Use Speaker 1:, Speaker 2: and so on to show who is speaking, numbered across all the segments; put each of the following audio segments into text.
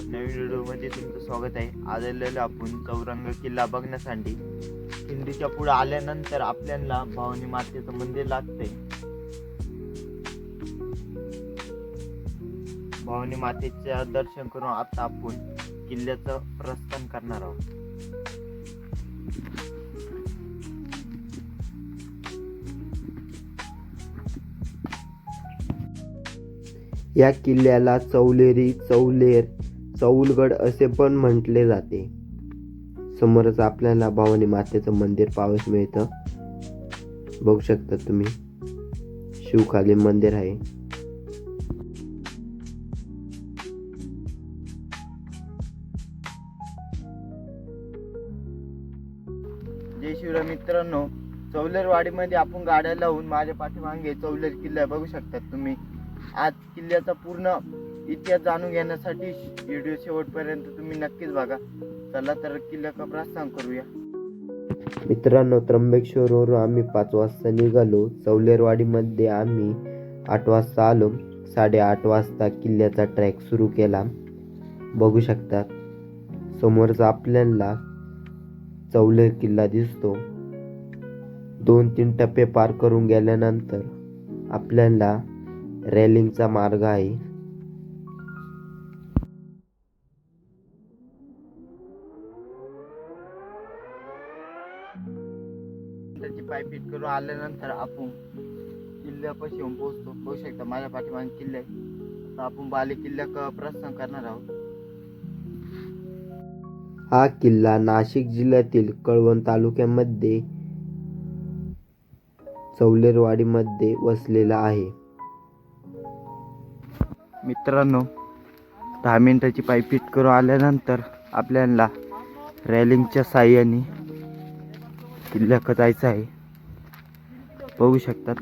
Speaker 1: नवीन व्हिडिओमध्ये तुमचं स्वागत आहे. आज आलेलो आपण चौरंग किल्ला बघण्यासाठी. खिंडीच्या पुढे आल्यानंतर आपल्याला भावनी मातेचं मंदिर लागते भावनी मातेचे दर्शन करून आता आपण किल्ल्याचं प्रस्थान करणार आहोत.
Speaker 2: या किल्ल्याला चौलेरी चौलेर चौलगड असे पण म्हटले जाते. समोरच आपल्याला भवानी मातेचं मंदिर पावस मिळतं. बघू शकता तुम्ही. शिवखाली मंदिर आहे.
Speaker 1: जय शिवराय मित्रांनो चौलेरवाडीमध्ये आपण गाड्या लावून माझ्या पाठीमागे चौलेर किल्ला बघू शकतात तुम्ही. आज किल्ल्याचा पूर्ण इतिहास जाणून घेण्यासाठी व्हिडिओ शेवटपर्यंत तुम्ही नक्कीच बघा. चला तर किल्ल्याचा प्रस्थान करूया.
Speaker 2: मित्रांनो त्र्यंबकेश्वरवरून आम्ही पाच वाजता निघालो. चौलेरवाडीमध्ये आम्ही आठ वाजता आलो. साडेआठ वाजता किल्ल्याचा ट्रॅक सुरू केला. बघू शकतात समोरच आपल्याला चौलेर किल्ला दिसतो. दोन तीन टप्पे पार करून गेल्यानंतर आपल्याला रेलिंगचा मार्ग आहे.
Speaker 1: त्याची पायपीट करून आल्यानंतर आपण किल्ल्यापाशी येऊन पोहोचतो. बघू शकता. माझ्या पाठीमागे किल्ला आता आपण बाले किल्ल्या प्रस्थान करणार आहोत.
Speaker 2: हा किल्ला नाशिक जिल्ह्यातील कळवण तालुक्यामध्ये चौलेरवाडीमध्ये वसलेला आहे.
Speaker 1: मित्रांनो दहा मिनिटाची पायपीट करून आल्यानंतर आपल्याला रेलिंगच्या साह्याने किल्ल्याक जायचं आहे. बघू शकतात.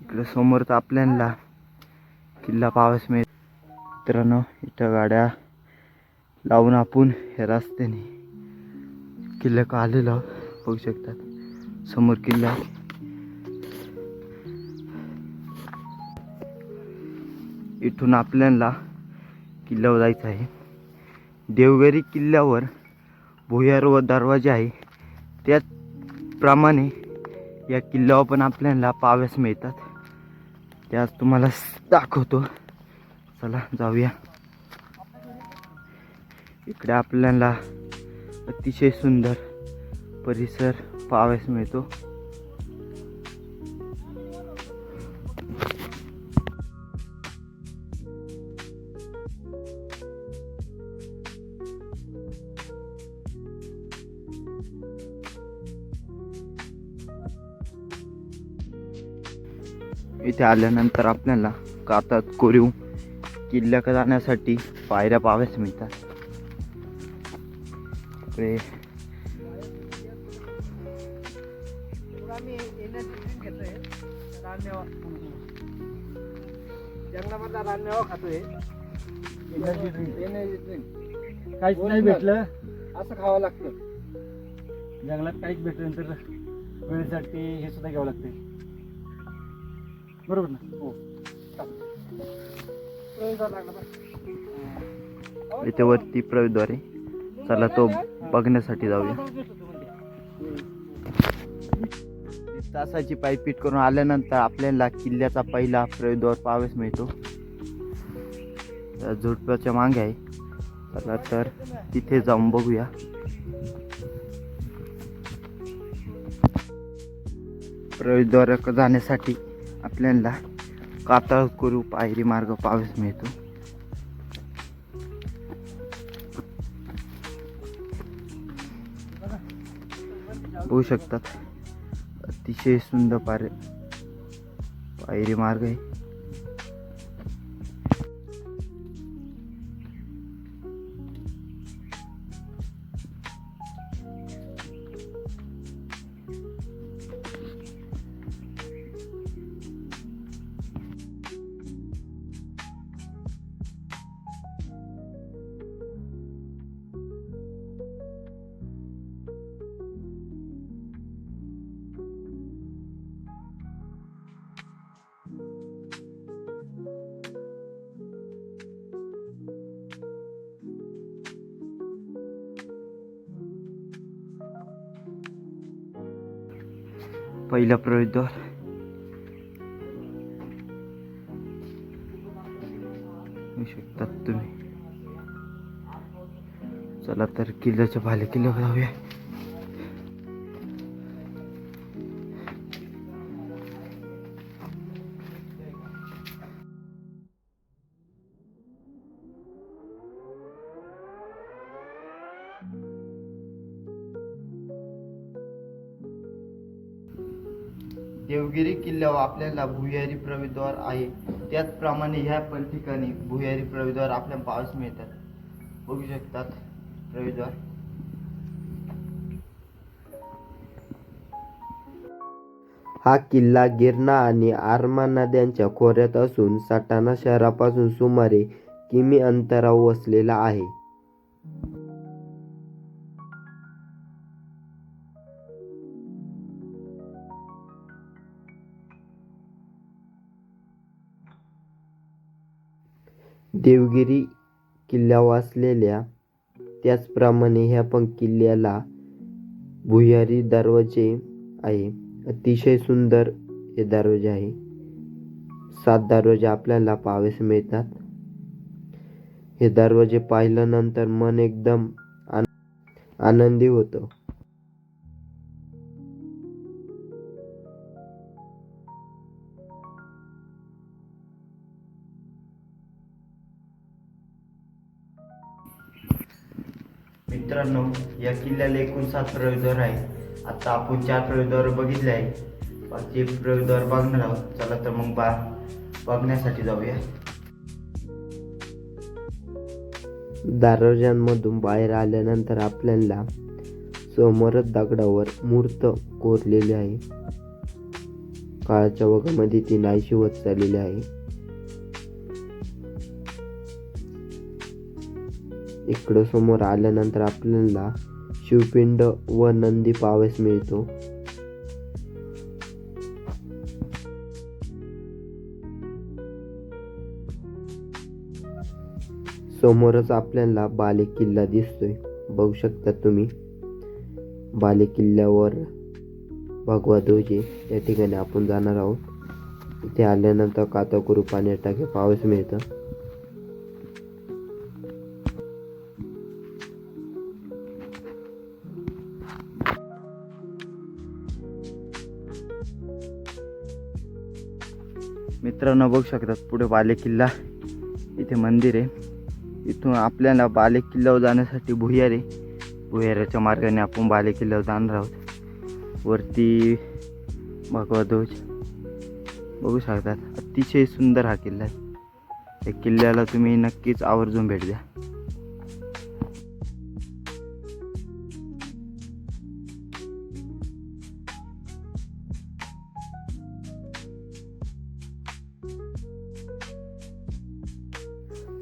Speaker 1: इथल्या समोर तर आपल्याला किल्ला पावस मिळेल. मित्रांनो इथं गाड्या लावून आपण हे रस्त्याने किल्ल्याक आलेलो बघू शकतात. समोर किल्ला इथून आपल्याला किल्ल्यावर जायचं आहे. देवगरी किल्ल्यावर भुयार व दरवाजे आहे. त्याचप्रमाणे या किल्ल्यावर पण आपल्याला पाव्यास मिळतात. त्याच तुम्हाला दाखवतो. चला जाऊया. इकडे आपल्याला अतिशय सुंदर परिसर पाहाव्यास मिळतो. इथे आल्यानंतर आपल्याला कातात कोरीव किल्ल्याकडे जाण्यासाठी पायऱ्या पाहाव्यास मिळतात.
Speaker 3: ड्रिंक काहीच नाही भेटलं. असं खावं लागतं. जंगलात काहीच भेटलं तर वेळेसाठी हे सुद्धा घ्यावं लागते बरोबर ना? हो.
Speaker 1: इथे वरती प्रवेशद्वारे. चला तो बघण्यासाठी जाऊया. तासाची पायपीट करून आल्यानंतर आपल्याला किल्ल्याचा पहिला प्रवेशद्वार पाहावेस मिळतो. झुडपाच्या मागे आहे. चला तर तिथे जाऊन बघूया. प्रवेशद्वार जाण्यासाठी आपल्याला कातळ करू पायरी मार्ग पावेस मिळतो. होऊ शकतात. अतिशय सुंदर पार पायरी मार्ग आहे. पहिला प्रवेशद्वार शकतात तुम्ही. चला तर किल्ल्याच्या भाले किल्ल्यावर जाऊया. आपल्याला भुयारी प्रवेशद्वार आहे. त्याचप्रमाणे ह्या पण ठिकाणी भुयारी प्रवेशद्वार आपल्याला पाहावयास मिळतात. बघू शकतात प्रवेशद्वार
Speaker 2: हा किल्ला गिरणा आणि आरमा नद्यांच्या खोऱ्यात असून सटाणा शहरापासून सुमारे किमी अंतरावर वसलेला आहे. देवगिरी किल्ल्यावर असलेल्या त्याचप्रमाणे ह्या पण किल्ल्याला भुयारी दरवाजे आहे. अतिशय सुंदर हे दरवाजे आहे. सात दरवाजे आपल्याला पाहावेस मिळतात. हे दरवाजे पाहिल्यानंतर मन एकदम आन- आनंदी होतं.
Speaker 1: मित्रांनो या किल्ल्याला एकूण सात प्रवेशद्वार आहे आता आपण चार प्रवेशद्वार बघितले आहे बाकी प्रवेशद्वार बघणार आहोत. चला तर मग बा बघण्यासाठी जाऊया.
Speaker 2: दारोजांमधून बाहेर आल्यानंतर आपल्याला समोरच दगडावर मूर्त कोरलेली आहे. काळाच्या वगामध्ये ती नाहीशी होत चाललेली आहे. इकडं समोर आल्यानंतर आपल्याला शिवपिंड व नंदी पावेस मिळतो. समोरच आपल्याला बाले किल्ला दिसतोय. बघू शकता तुम्ही. बाले किल्ल्यावर भगवा ध्वज या ठिकाणी आपण जाणार आहोत. इथे आल्यानंतर कातकुरू पाणी टाके पावस मिळतं.
Speaker 1: मित्रांनो बघू शकतात पुढे बाले किल्ला इथे मंदिर आहे. इथून आपल्याला बाले किल्ल्यावर जाण्यासाठी भुयार आहे. भुयाराच्या मार्गाने आपण बाले किल्ल्यावर जाणार आहोत. वरती भगवा ध्वज. बघू शकतात अतिशय सुंदर हा किल्ला आहे. या किल्ल्याला तुम्ही नक्कीच आवर्जून भेट द्या.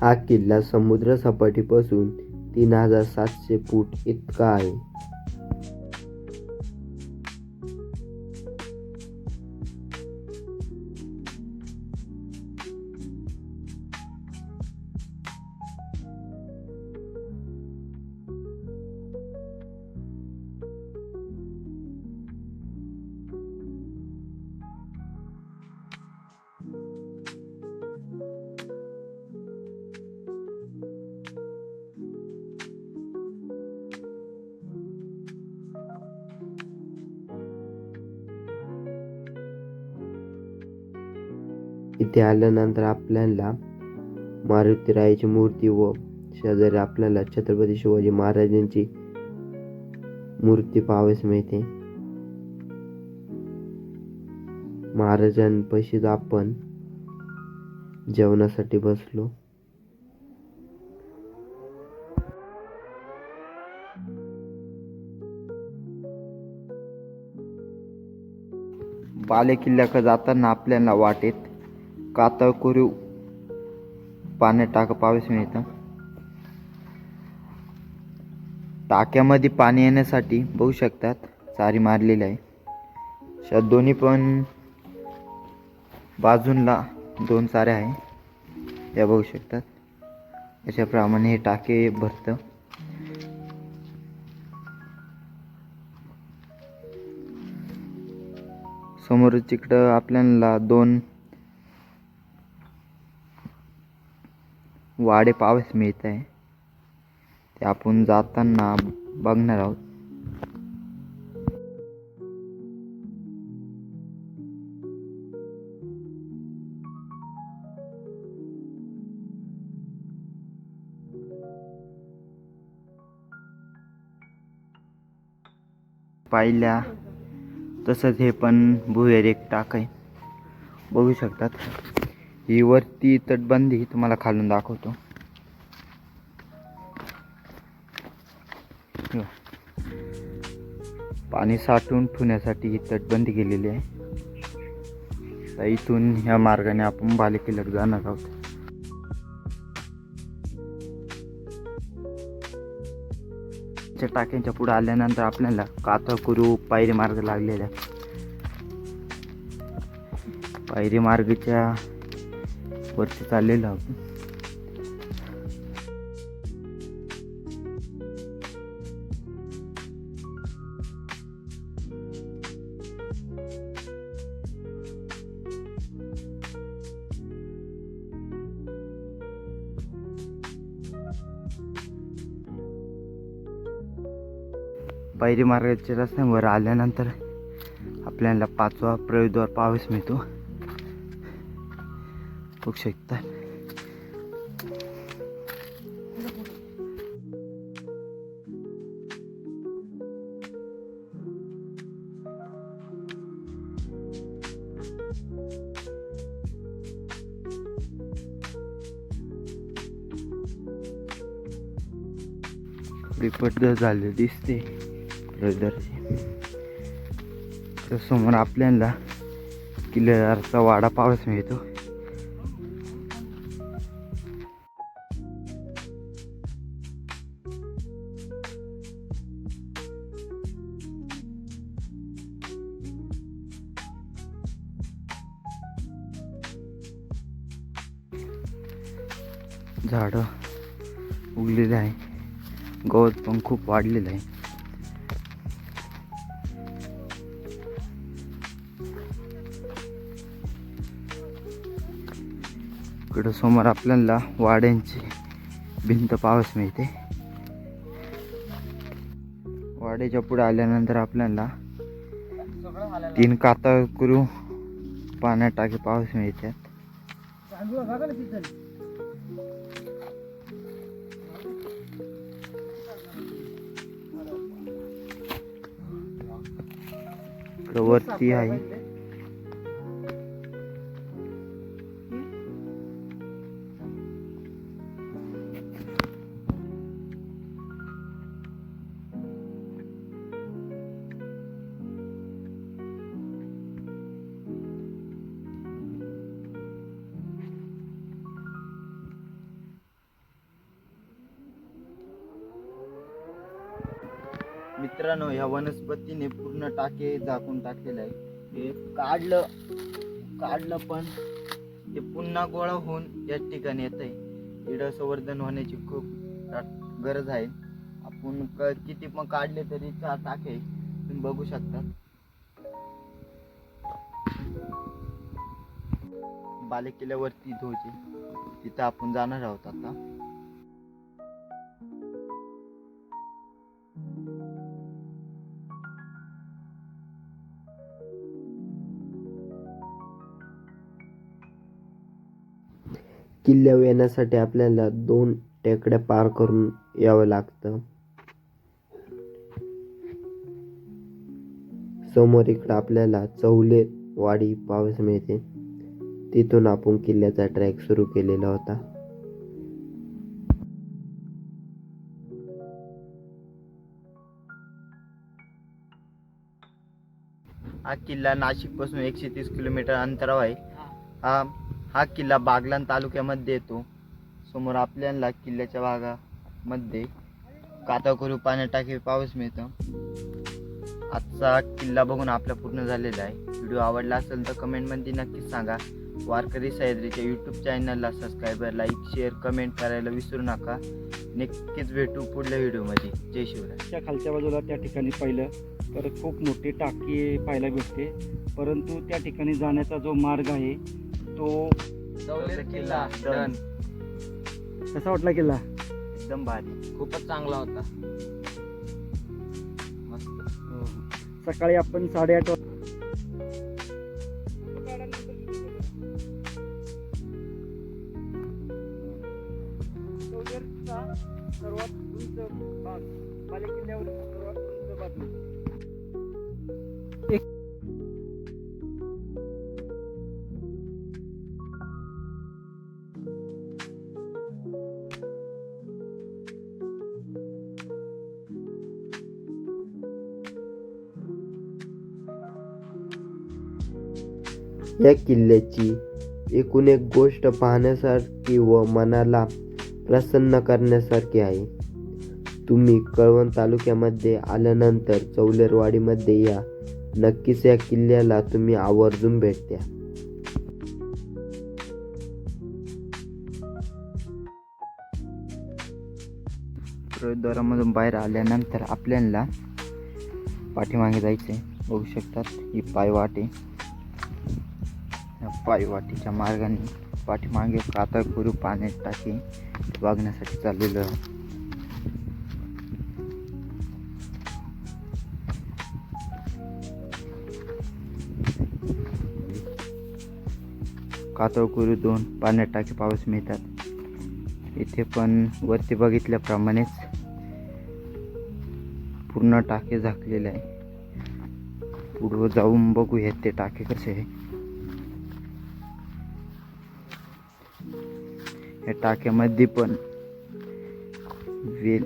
Speaker 2: हा किल्ला समुद्र सपाटीपासून तीन हजार सातशे फूट इतका आहे. इथे आल्यानंतर आपल्याला मारुतीरायाची मूर्ती व शेजारी आपल्याला छत्रपती शिवाजी महाराजांची मूर्ती पाहावेस मिळते. महाराजांपाशीच आपण जेवणासाठी बसलो.
Speaker 1: बालेकिल्ल्याकडे जाताना आपल्याला वाटेत कातळ कोरीव पाण्यात टाक पावेस मिळतं टाक्यामध्ये पाणी येण्यासाठी बघू शकतात चारी मारलेली आहे. अशा दोन्ही पण बाजूंला दोन चाऱ्या आहे. या बघू शकतात. अशाप्रमाणे हे टाके भरतं. समोर तिकडं आपल्याला दोन वाडे पाहावयास मिळत आहे. ते आपण जाताना बघणार आहोत. पाहिल्या तसंच हे पण भुयार एक टाक आहे. बघू शकतात. ही वरती तटबंदी तुम्हाला खालून दाखवतो. पाणी साठवून ठेवण्यासाठी ही तटबंदी केलेली आहे. तर इथून ह्या मार्गाने आपण बालेकिल्ल्यात जाणार आहोत. च्या टाक्यांच्या पुढे आल्यानंतर आपल्याला काथाकुरू पायरी मार्ग लागलेला आहे. पायरी मार्गच्या वरती चाललेलं आहोत पायरी मार्गाच्या रस्त्यावर आल्यानंतर आपल्याला पाचवा प्रवेशद्वार पाहावयास मिळतो. बघू शकता थोडी पडझड दिसते तर समोर आपल्याला किल्ल्याचा वाडा पावस मिळतो. खूप वाढलेलं आहे. इकडं समोर आपल्याला वाड्यांची भिंत पावस मिळते. वाड्याच्या पुढे आल्यानंतर आपल्याला तीन कातळ करू पाण्यात टाके पावस मिळतात. इकडं वरती आहे. मित्रांनो ह्या वनस्पतीने पूर्ण टाके झाकून टाकलेलं आहे हे काढलं काढलं पण ते पुन्हा गोळा होऊन याच ठिकाणी येत आहे. इडं संवर्धन होण्याची खूप गरज आहे. आपण क किती पण काढले तरी चार टाके तुम्ही बघू शकता. बालेकिल्ल्यावरती धोचे तिथं आपण जाणार आहोत आता.
Speaker 2: किल्ल्यावर येण्यासाठी आपल्याला दोन टेकड्या पार करून यावं लागतं. समोर इकडं आपल्याला चौले वाडी पावस मिळते. तिथून आपण किल्ल्याचा ट्रॅक सुरू केलेला होता.
Speaker 1: हा किल्ला नाशिकपासून एकशे तीस किलोमीटर अंतरावर आहे. हा हा किल्ला बागलाण तालुक्यामध्ये येतो. समोर आपल्याला किल्ल्याच्या भागामध्ये काताकुरू पाण्या टाकी पाऊस मिळतं. आजचा किल्ला बघून आपला पूर्ण झालेला आहे. व्हिडिओ आवडला असेल तर कमेंटमध्ये नक्कीच सांगा. वारकरी सह्याद्रीच्या यूट्यूब चॅनलला सबस्क्राईबर लाईक शेअर कमेंट करायला विसरू नका. नक्कीच भेटू पुढल्या व्हिडिओमध्ये जय शिवराय.
Speaker 3: त्या खालच्या बाजूला त्या ठिकाणी पाहिलं तर खूप मोठी टाकी पाहायला भेटते. परंतु त्या ठिकाणी जाण्याचा जो मार्ग आहे तो
Speaker 4: किल्ला. डन
Speaker 3: कसा वाटला किल्ला?
Speaker 1: एकदम भारी.
Speaker 4: खूपच चांगला होता. मस्त.
Speaker 3: सकाळी आपण साडेआठ वाजता सर्वात उंच भाग. बालेकिल्ल्यावर सर्वात उंच बाजू.
Speaker 2: या किल्ल्याची एकूण एक गोष्ट पाहण्यासारखी व मनाला प्रसन्न करण्यासारखी आहे. तुम्ही कळवण तालुक्यामध्ये आल्यानंतर चौलेरवाडीमध्ये या. नक्कीच या किल्ल्याला तुम्ही आवर्जून भेट द्या.
Speaker 1: प्रवेशद्वारामधून बाहेर आल्यानंतर आपल्याला पाठीमागे जायचे बघू शकतात ही पायवाट. आहे पायवाटीच्या मार्गाने पाठीमागे कातळपुरू पाण्यात टाकी वागण्यासाठी चाललेलं आहे. कातळकुरू दोन पाण्यात टाकी पाऊस मिळतात. इथे पण वरती बघितल्याप्रमाणेच पूर्ण टाके झाकलेले आहे. पुढं जाऊन बघूयात ते टाके कसे आहे. या टाक्यामध्ये पण वेल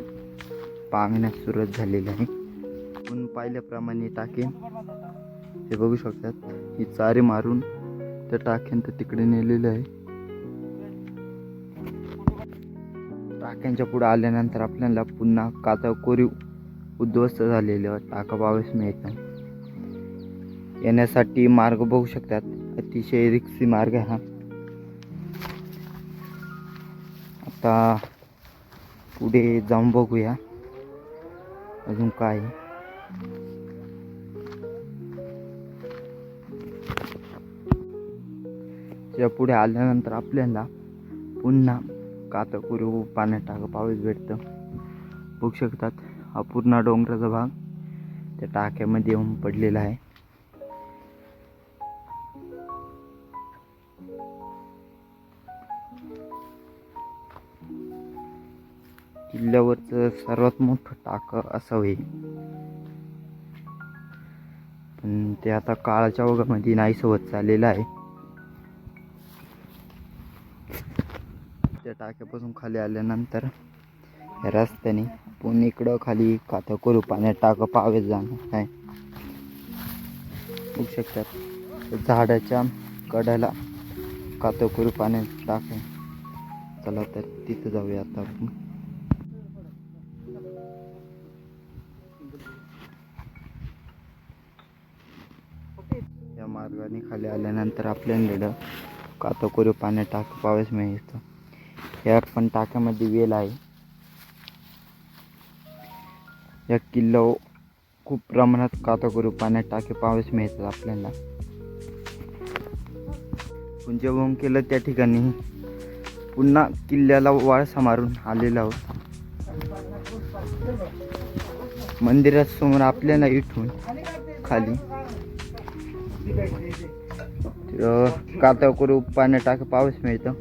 Speaker 1: पांगण्यास सुरुवात झालेली आहे. आपण पाहिल्याप्रमाणे टाके हे बघू शकतात ही चारी मारून त्या टाक्यांत तिकडे नेलेलं आहे. टाक्यांच्या पुढे आल्यानंतर आपल्याला पुन्हा काचा कोरीव उद्ध्वस्त झालेले टाका बावेस मिळत. नाही येण्यासाठी मार्ग बघू शकतात अतिशय रिक्सी मार्ग हा. आता पुढे जाऊन बघूया. अजून काय? आहे. त्या पुढे आल्यानंतर आपल्याला पुन्हा कातकुरू पाण्यात टाक पाऊस भेटतं. बघू शकतात हा पूर्ण डोंगराचा भाग त्या टाक्यामध्ये येऊन पडलेला आहे. किल्ल्यावरचं सर्वात मोठं टाकं असावे पण ते आता काळाच्या ओघामध्ये नाहीसं होत चाललेलं आहे. त्या टाक्यापासून खाली आल्यानंतर या रस्त्याने आपण इकडं खाली कातं करू पाण्यात टाकं पावेत जाणार काय बघू शकतात झाडाच्या कड्याला कातं करू पाण्यात टाक. चला तर तिथं जाऊया आता आपण. पाणी खाली आल्यानंतर आपल्याला कोरीव पाण्यात टाक पावेस मिळतं. या पण टाक्यामध्ये वेल आहे. या किल्ला खूप प्रमाणात कातकोरी पाण्यात टाके पावेच मिळतात आपल्याला. पुंजभूम केलं त्या ठिकाणी. पुन्हा किल्ल्याला वाळसा मारून आलेला आहोत. मंदिरात समोर आपल्याला इथून खाली काता करू पाण्यात टाक पाऊस मिळतं.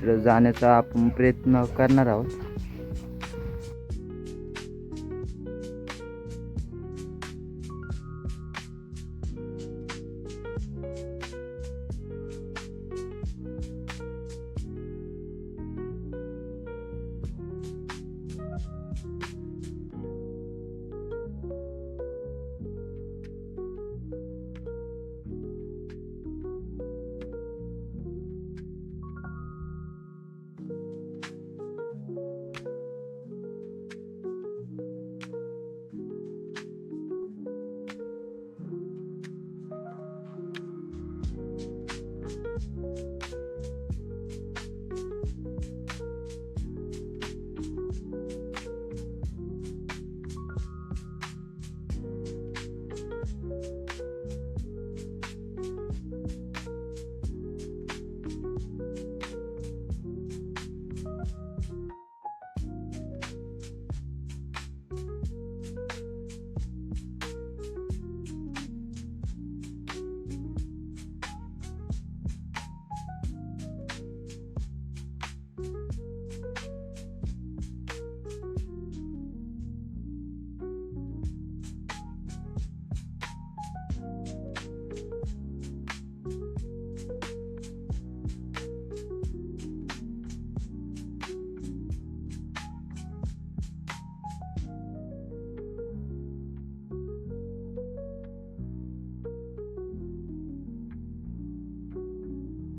Speaker 1: तर जाण्याचा आपण प्रयत्न करणार आहोत.